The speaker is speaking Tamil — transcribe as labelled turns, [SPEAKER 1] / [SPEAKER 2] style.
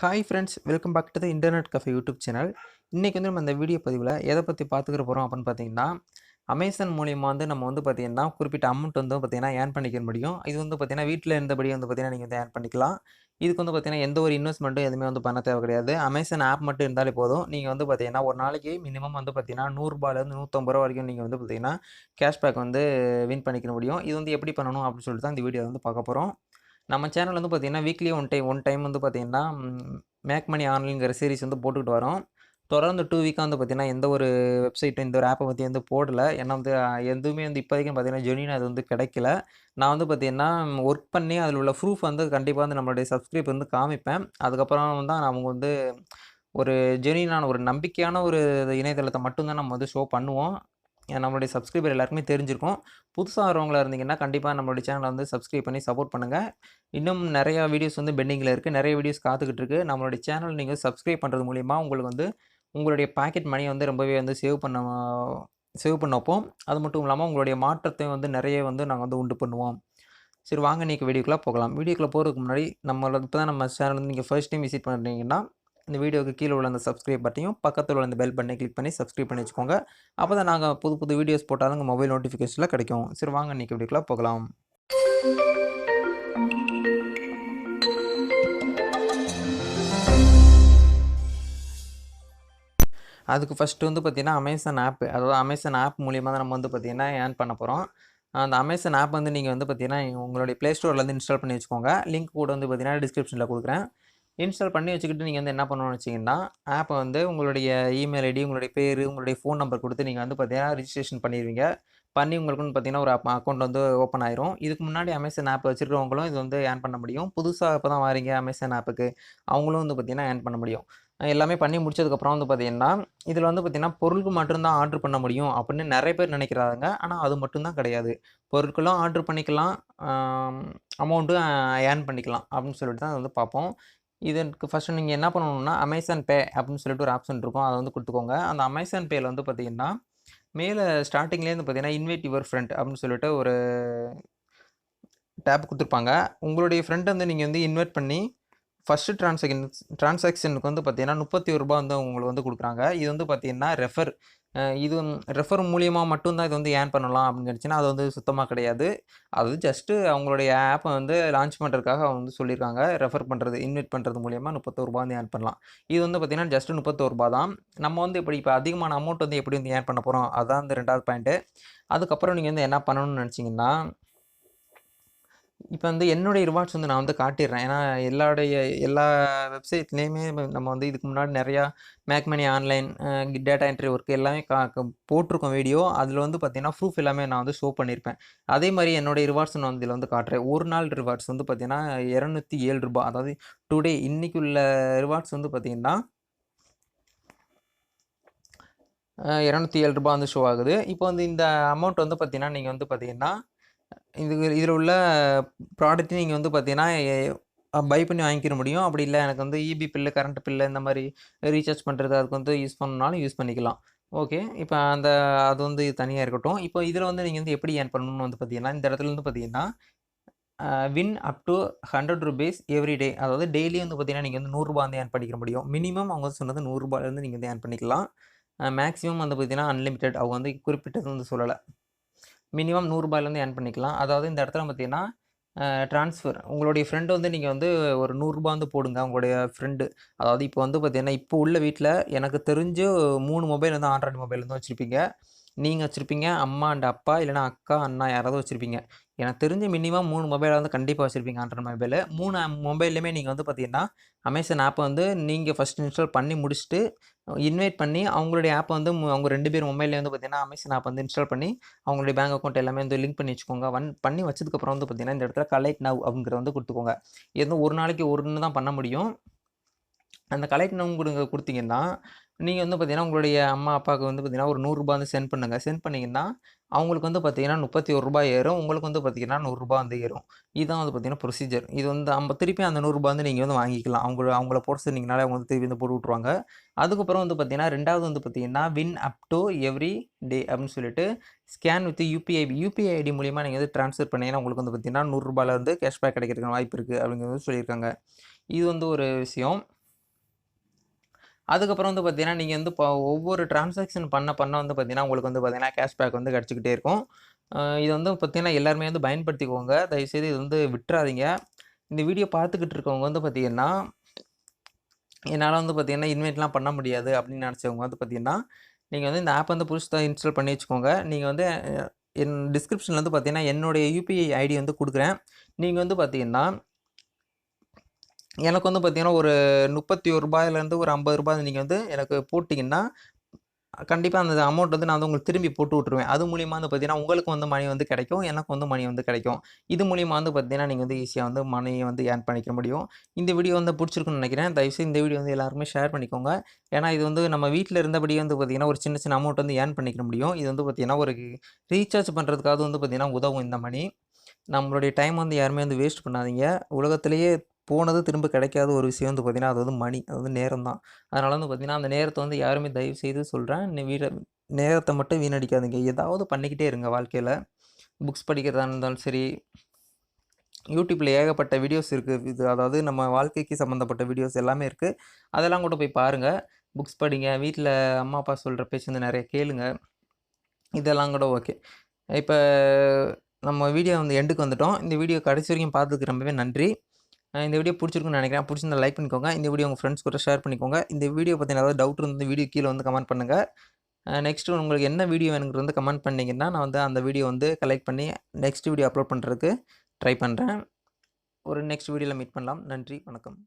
[SPEAKER 1] Hi friends welcome back to the internet cafe YouTube channel இன்றைக்கி வந்து நம்ம இந்த வீடியோ பதிவில் எதை பற்றி பார்த்துக்கிற போகிறோம் அப்படின்னு பார்த்தீங்கன்னா அமேசான் மூலியமாக வந்து நம்ம வந்து பார்த்திங்கன்னா குறிப்பிட்ட அமௌண்ட் வந்து பார்த்திங்கன்னா ஏர்ன் பண்ணிக்க முடியும். இது வந்து பார்த்திங்கன்னா வீட்டில் இருந்தபடி வந்து பார்த்திங்கன்னா நீங்கள் வந்து ஏர்ன் பண்ணிக்கலாம். இதுக்கு வந்து பார்த்திங்கன்னா எந்த ஒரு இன்வெஸ்ட்மெண்ட்டும் எதுவுமே வந்து பண்ண தேவை கிடையாது. அமேசான் ஆப் மட்டும் இருந்தாலே போதும். நீங்கள் வந்து பார்த்திங்கன்னா ஒரு நாளைக்கு மினிமம் வந்து பார்த்திங்கன்னா நூறுரூபாலேருந்து நூற்றம்பது ரூபா வரைக்கும் நீங்கள் வந்து பார்த்திங்கன்னா கேஷ்பேக் வந்து வின் பண்ணிக்க முடியும். இது வந்து எப்படி பண்ணணும் அப்படின்னு சொல்லிட்டு தான் இந்த வீடியோ வந்து பார்க்க போகிறோம் நம்ம சேனல் வந்து பார்த்திங்கன்னா weekly one time one time வந்து பார்த்திங்கன்னா மேக் மணி ஆன்லைன்ங்கிற சீரிஸ் வந்து போட்டுக்கிட்டு வரோம். தொடர்ந்து டூ வீக்காக வந்து பார்த்திங்கன்னா எந்த ஒரு வெப்சைட்டும் இந்த ஒரு ஆப்பை பற்றி வந்து போடலை. ஏன்னா வந்து எதுவுமே வந்து இப்போதைக்கு பார்த்திங்கன்னா ஜெனின் அது வந்து கிடைக்கல. நான் வந்து பார்த்திங்கன்னா ஒர்க் பண்ணி அதில் உள்ள ப்ரூஃப் வந்து கண்டிப்பாக வந்து நம்மளுடைய சப்ஸ்கிரைப் வந்து காமிப்பேன். அதுக்கப்புறம் தான் அவங்க வந்து ஒரு ஜெனியினான ஒரு நம்பிக்கையான ஒரு இணையதளத்தை மட்டும்தான் நம்ம வந்து ஷோ பண்ணுவோம். நம்மளுடைய சப்ஸ்கிரைபர் எல்லாருக்குமே தெரிஞ்சிருக்கும். புதுசாக வரவங்களாக இருந்தீங்கன்னா கண்டிப்பாக நம்மளுடைய சேனலை வந்து சப்ஸ்கிரைப் பண்ணி சப்போர்ட் பண்ணுங்கள் இன்னும் நிறையா வீடியோஸ் வந்து பெண்டிங்கில் இருக்குது நிறைய வீடியோஸ் காத்துக்கிட்டு இருக்கு. நம்மளுடைய சேனல் நீங்கள் சப்ஸ்கிரைப் பண்ணுறது மூலிமா உங்களுக்கு வந்து உங்களுடைய பாக்கெட் மணியை வந்து ரொம்பவே வந்து சேவ் பண்ண சேவ் பண்ண அது மட்டும் இல்லாமல் உங்களுடைய மாற்றத்தையும் வந்து நிறைய வந்து நாங்கள் வந்து உண்டு பண்ணுவோம். சரி வாங்க இன்றைக்கி வீடியோக்குள்ளே போகலாம். வீடியோக்குள்ளே போகிறதுக்கு முன்னாடி நம்ம இப்போ தான் நம்ம சேனல் வந்து நீங்கள் ஃபர்ஸ்ட் டைம் விசிட் பண்ணுறீங்கன்னா இந்த வீடியோக்கு கீழே உள்ள அந்த சப்ஸ்கிரைப் பட்டையும் பக்கத்தில் உள்ள அந்த பெல் பட்டனை கிளிக் பண்ணி சப்ஸ்கிரைப் பண்ணி வச்சுக்கோங்க. அப்போ தான் நாங்கள் புது புது வீடியோஸ் போட்டாலும் உங்கள் மொபைல் நோட்டிஃபிகேஷனில் கிடைக்கும். சரி வாங்க இன்றைக்கி வீடியோக்குள்ளே போகலாம். அதுக்கு ஃபஸ்ட்டு வந்து பார்த்திங்கன்னா அமேசான் ஆப் அதாவது அமேசான் ஆப் மூலியமாக தான் நம்ம வந்து பார்த்திங்கன்னா ஏர்ன் பண்ண போகிறோம் அந்த அமேசான் ஆப் வந்து நீங்கள் வந்து பார்த்திங்கன்னா உங்களுடைய ப்ளே ஸ்டோர்லேருந்து இன்ஸ்டால் பண்ணி வச்சுக்கோங்க. லிங்க் கூட வந்து பார்த்திங்கன்னா டிஸ்கிரிப்ஷனில் கொடுக்குறேன். இன்ஸ்டால் பண்ணி வச்சுக்கிட்டு நீங்கள் வந்து என்ன பண்ணணும்னு வச்சிங்கன்னா ஆப்பை வந்து உங்களுடைய இமெயில் ஐடி உங்களுடைய பேர் உங்களுடைய ஃபோன் நம்பர் கொடுத்து நீங்கள் வந்து பார்த்தீங்கன்னா ரிஜிஸ்ட்ரேஷன் பண்ணிடுவீங்க பண்ணி உங்களுக்குன்னு பார்த்தீங்கன்னா ஒரு அக்கௌண்ட் வந்து ஓப்பன் ஆயிரும். இதுக்கு முன்னாடி அமேசான் ஆப் வச்சுருக்கவங்களும் இது வந்து ஏர்ன் பண்ண முடியும். புதுசாக இப்போ தான் வரீங்க அமேசான் ஆப்புக்கு அவங்களும் வந்து பார்த்தீங்கன்னா ஏர்ன் பண்ண முடியும். எல்லாமே பண்ணி முடிச்சதுக்கப்புறம் வந்து பார்த்தீங்கன்னா இதில் வந்து பார்த்திங்கன்னா பொருளுக்கு மட்டும்தான் ஆர்டர் பண்ண முடியும் அப்படின்னு நிறைய பேர் நினைக்கிறாங்க. ஆனால் அது மட்டும்தான் கிடையாது. பொருட்களும் ஆர்டர் பண்ணிக்கலாம். அமௌண்ட்டும் ஏர்ன் பண்ணிக்கலாம் அப்படின்னு சொல்லிட்டு தான் வந்து பார்ப்போம். இதற்கு ஃபஸ்ட்டு நீங்கள் என்ன பண்ணணும்னா அமேசான் பே அப்படின்னு சொல்லிட்டு ஒரு ஆப்ஷன் இருக்கும். அதை வந்து கொடுத்துக்கோங்க. அந்த அமேசான் பேயில் வந்து பார்த்தீங்கன்னா மேலே ஸ்டார்டிங்லேருந்து பார்த்தீங்கன்னா இன்வைட் யுவர் ஃப்ரெண்ட் அப்படின்னு சொல்லிட்டு ஒரு டேப் கொடுத்துருப்பாங்க. உங்களுடைய ஃப்ரெண்டை வந்து நீங்கள் வந்து இன்வைட் பண்ணி ஃபஸ்ட்டு ட்ரான்சாக்ஷன் ட்ரான்சாக்ஷனுக்கு வந்து பார்த்தீங்கன்னா முப்பத்தி ஒரு ரூபா வந்து உங்களுக்கு வந்து கொடுக்குறாங்க. இது வந்து பார்த்தீங்கன்னா ரெஃபர் இது ரெஃபர் மூலியமாக மட்டும்தான் இது வந்து ஏர்ன் பண்ணலாம் அப்படின்னு நினச்சின்னா அது வந்து சுத்தமாக கிடையாது. அது ஜஸ்ட்டு அவங்களுடைய ஆப்பை வந்து லான்ச் பண்ணுறதுக்காக அவங்க வந்து சொல்லியிருக்காங்க. ரெஃபர் பண்ணுறது இன்வைட் பண்ணுறது மூலியமாக முப்பத்தோரு ரூபா வந்து ஏர்ன் பண்ணலாம். இது வந்து பார்த்திங்கன்னா ஜஸ்ட்டு முப்பத்தோரு ரூபா தான். நம்ம வந்து இப்படி இப்போ அதிகமான அமௌண்ட் வந்து எப்படி வந்து ஏன் பண்ண போகிறோம் அதுதான் இந்த ரெண்டாவது பாயிண்ட்டு அதுக்கப்புறம் நீங்கள் வந்து என்ன பண்ணணும்னு நினச்சிங்கன்னா இப்போ வந்து என்னுடைய ரிவார்ட்ஸ் வந்து நான் வந்து காட்டிடுறேன் ஏன்னா எல்லாருடைய எல்லா வெப்சைட்லேயுமே நம்ம வந்து இதுக்கு முன்னாடி நிறையா make money online data entry work எல்லாமே கா போட்டிருக்கோம் வீடியோ அதில் வந்து பார்த்தீங்கன்னா ப்ரூஃப் எல்லாமே நான் வந்து ஷோ பண்ணியிருப்பேன் அதே மாதிரி என்னுடைய ரிவார்ட்ஸ் நான் வந்து இதில் வந்து காட்டுறேன். ஒரு நாள் ரிவார்ட்ஸ் வந்து பார்த்தீங்கன்னா இரநூத்தி ஏழு ரூபாய். அதாவது டுடே இன்றைக்கி உள்ள ரிவார்ட்ஸ் வந்து பார்த்திங்கன்னா இரநூத்தி ஏழு ரூபாய் வந்து ஷோ ஆகுது. இப்போ வந்து இந்த அமௌண்ட் வந்து பார்த்திங்கன்னா நீங்கள் வந்து பார்த்தீங்கன்னா இது இதில் உள்ள ப்ராடக்ட்டையும் நீங்கள் வந்து பார்த்தீங்கன்னா பை பண்ணி வாங்கிக்கிற முடியும். அப்படி இல்லை எனக்கு வந்து இபி பில்லு கரண்ட் பில்லு இந்த மாதிரி ரீசார்ஜ் பண்ணுறது அதுக்கு வந்து யூஸ் பண்ணணும்னாலும் யூஸ் பண்ணிக்கலாம். ஓகே இப்போ அந்த அது வந்து தனியாக இருக்கட்டும். இப்போ இதில் வந்து நீங்கள் வந்து எப்படி ஏர்ன் பண்ணணும்னு வந்து பார்த்தீங்கன்னா இந்த இடத்துல வந்து பார்த்தீங்கன்னா win up to hundred rupees every day அதாவது டெய்லி வந்து பார்த்தீங்கன்னா நீங்கள் வந்து நூறுரூபா வந்து ஏர்ன் பண்ணிக்க முடியும். மினிமம் அவங்க வந்து சொன்னது நூறுரூபாலேருந்து நீங்கள் வந்து ஏர்ன் பண்ணிக்கலாம். மேக்ஸிமம் வந்து பார்த்தீங்கன்னா அன்லிமிட்டெட் அவங்க வந்து குறிப்பிட்டது வந்து சொல்லலை. மினிமம் நூறுரூபாயிலேருந்து ஏர்ன் பண்ணிக்கலாம். அதாவது இந்த இடத்துல பார்த்தீங்கன்னா ட்ரான்ஸ்ஃபர் உங்களுடைய ஃப்ரெண்டு வந்து நீங்கள் வந்து ஒரு நூறுரூபா வந்து போடுங்க உங்களுடைய ஃப்ரெண்டு அதாவது இப்போ வந்து பார்த்தீங்கன்னா இப்போ உள்ள வீட்டில் எனக்கு தெரிஞ்சு மூணு மொபைல் வந்து ஆண்ட்ராய்டு மொபைல் வந்து வச்சுருப்பீங்க. நீங்கள் வச்சுருப்பீங்க அம்மா அண்ட் அப்பா இல்லைனா அக்கா அண்ணா யாராவது வச்சுருப்பீங்க. எனக்கு தெரிஞ்ச மினிமம் மூணு மொபைலை வந்து கண்டிப்பாக வச்சுருப்பீங்க ஆண்ட்ராய்ட் மொபைல் மூணு மொபைல்லையுமே நீங்கள் வந்து பார்த்தீங்கன்னா அமேசான் ஆப்பை வந்து நீங்கள் ஃபஸ்ட் இன்ஸ்டால் பண்ணி முடிச்சுட்டு இன்வைட் பண்ணி அவங்களுடைய ஆப்பை வந்து மு- அவங்க ரெண்டு பேர் மொபைல்லே வந்து பார்த்தீங்கன்னா அமேசான் ஆப் வந்து இன்ஸ்டால் பண்ணி அவங்களுடைய பேங்க் அக்கௌண்ட் எல்லாமே வந்து லிங்க் பண்ணி வச்சுக்கோங்க. வன் பண்ணி வச்சதுக்கப்புறம் வந்து பார்த்தீங்கன்னா இந்த இடத்துல கலெக்ட் நவ் அப்படிங்கிறத வந்து கொடுத்துக்கோங்க. இது வந்து ஒரு நாளைக்கு ஒன்று தான் பண்ண முடியும். அந்த கலெக்ட் நவ் கொடுங்க கொடுத்தீங்கன்னா நீங்கள் வந்து பார்த்தீங்கன்னா உங்களுடைய அம்மா அப்பாவுக்கு வந்து பார்த்தீங்கன்னா ஒரு நூறுரூபா வந்து சென்ட் பண்ணுங்கள் சென்ட் பண்ணிங்கன்னா அவங்களுக்கு வந்து பார்த்தீங்கன்னா முப்பத்தி ஒரு ரூபாய் ஏறும். உங்களுக்கு வந்து பார்த்தீங்கன்னா நூறுரூபா வந்து ஏறும். இதுதான் வந்து பார்த்தீங்கன்னா ப்ரொசீஜர் இது வந்து நம்ம திருப்பி அந்த நூறுரூபா வந்து நீங்கள் வந்து வாங்கிக்கலாம். அவங்க அவங்கள போட்டு சொன்னீங்கனாலே அவங்க வந்து திருப்பி வந்து போட்டு விட்ருவாங்க அதுக்கப்புறம் வந்து பார்த்தீங்கன்னா ரெண்டாவது வந்து பார்த்தீங்கன்னா win up to every day அப்படின்னு சொல்லிட்டு scan with UPI UPI ID மூலியமாக நீங்கள் வந்து ட்ரான்ஸ்ஃபர் பண்ணிங்கன்னா உங்களுக்கு வந்து பார்த்தீங்கன்னா நூறுரூபாவில் வந்து கேஷ்பேக் கிடைக்கிறதுக்கு வாய்ப்பு இருக்குது அப்படிங்கிறது சொல்லியிருக்காங்க. இது வந்து ஒரு விஷயம். அதுக்கப்புறம் வந்து பார்த்தீங்கன்னா, நீங்கள் வந்து இப்போ ஒவ்வொரு டிரான்சாக்ஷன் பண்ண பண்ண வந்து பார்த்தீங்கன்னா, உங்களுக்கு வந்து பார்த்தீங்கன்னா, கேஷ்பேக் வந்து கிடச்சிக்கிட்டே இருக்கும். இது வந்து பார்த்தீங்கன்னா, எல்லாருமே வந்து பயன்படுத்திக்கோங்க. தயவுசெய்து இது வந்து விட்டுறாதீங்க இந்த வீடியோ பார்த்துக்கிட்டு இருக்கவங்க வந்து பார்த்தீங்கன்னா என்னால் வந்து பார்த்தீங்கன்னா, இன்வைட்லாம் பண்ண முடியாது அப்படின்னு நினச்சவங்க வந்து பார்த்தீங்கன்னா, நீங்கள் வந்து இந்த ஆப் வந்து புதுசாக இன்ஸ்டால் பண்ணி வச்சுக்கோங்க. நீங்கள் வந்து என் டிஸ்கிரிப்ஷனில் வந்து பார்த்தீங்கன்னா, என்னுடைய யூபிஐ ஐடி வந்து கொடுக்குறேன் நீங்கள் வந்து பார்த்தீங்கன்னா எனக்கு வந்து பார்த்தீங்கன்னா, ஒரு முப்பத்தி ஒரு ரூபாயிலேருந்து ஒரு ஐம்பது ரூபாய் நீங்கள் வந்து எனக்கு போட்டிங்கன்னா கண்டிப்பாக அந்த அமௌண்ட் வந்து நான் வந்து உங்களுக்கு திரும்பி போட்டு விட்ருவேன் அது மூலியமாக வந்து பார்த்தீங்கன்னா, உங்களுக்கு வந்து மணி வந்து கிடைக்கும். எனக்கு வந்து மணி வந்து கிடைக்கும். இது மூலியமாக வந்து பார்த்தீங்கன்னா, நீங்கள் வந்து ஈஸியாக வந்து மணியை வந்து ஏர்ன் பண்ணிக்க முடியும். இந்த வீடியோ வந்து பிடிச்சிருக்குன்னு நினைக்கிறேன் தயவுசெய்து இந்த வீடியோ வந்து எல்லாருமே ஷேர் பண்ணிக்கோங்க. ஏன்னா, இது வந்து நம்ம வீட்டில் இருந்தபடியே வந்து பார்த்தீங்கன்னா, ஒரு சின்ன சின்ன அமௌண்ட் வந்து ஏர்ன் பண்ணிக்க முடியும். இது வந்து பார்த்தீங்கன்னா, ஒரு ரீசார்ஜ் பண்ணுறதுக்காக வந்து பார்த்திங்கன்னா உதவும் இந்த மணி. நம்மளுடைய டைம் வந்து யாருமே வந்து வேஸ்ட் பண்ணாதீங்க. உலகத்திலேயே போனது திரும்ப கிடைக்காத ஒரு விஷயம் வந்து பார்த்திங்கன்னா அது வந்து மணி. அது வந்து நேரம் தான். அதனால் வந்து பார்த்திங்கன்னா அந்த நேரத்தை வந்து யாருமே தயவு செய்து சொல்கிறேன் நி வீட நேரத்தை மட்டும் வீணடிக்காதீங்க. ஏதாவது பண்ணிக்கிட்டே இருங்க வாழ்க்கையில் புக்ஸ் படிக்கிறதா இருந்தாலும் சரி, யூடியூப்பில் ஏகப்பட்ட வீடியோஸ் இருக்குது இது அதாவது நம்ம வாழ்க்கைக்கு சம்மந்தப்பட்ட வீடியோஸ் எல்லாமே இருக்குது அதெல்லாம் கூட போய் பாருங்கள் புக்ஸ் படிங்க. வீட்டில் அம்மா, அப்பா சொல்கிற பேச்சு வந்து நிறைய கேளுங்க. இதெல்லாம் கூட ஓகே. இப்போ நம்ம வீடியோ வந்து எண்டுக்கு வந்துட்டோம். இந்த வீடியோ கடைசி வரைக்கும் பார்த்ததுக்கு ரொம்பவே நன்றி. இந்த வீடியோ பிடிச்சிருக்குன்னு நினைக்கிறேன் பிடிச்சிருந்தா லைக் பண்ணிக்கோங்க. இந்த வீடியோ உங்கள் ஃப்ரெண்ட்ஸ் கூட ஷேர் பண்ணிக்கோங்க. இந்த வீடியோ பற்றி ஏதாவது டவுட் இருந்து வீடியோ கீழே வந்து கமெண்ட் பண்ணுங்கள் நெக்ஸ்ட்டு நெக்ஸ்ட் உங்களுக்கு என்ன வீடியோ வேணுங்கிறது வந்து கமெண்ட் பண்ணிங்கன்னா நான் வந்து அந்த வீடியோ வந்து கலெக்ட் பண்ணி நெக்ஸ்ட் வீடியோ அப்லோட் பண்ணுறதுக்கு ட்ரை பண்ணுறேன் ஒரு நெக்ஸ்ட் வீடியோவில் மீட் பண்ணலாம். நன்றி, வணக்கம்.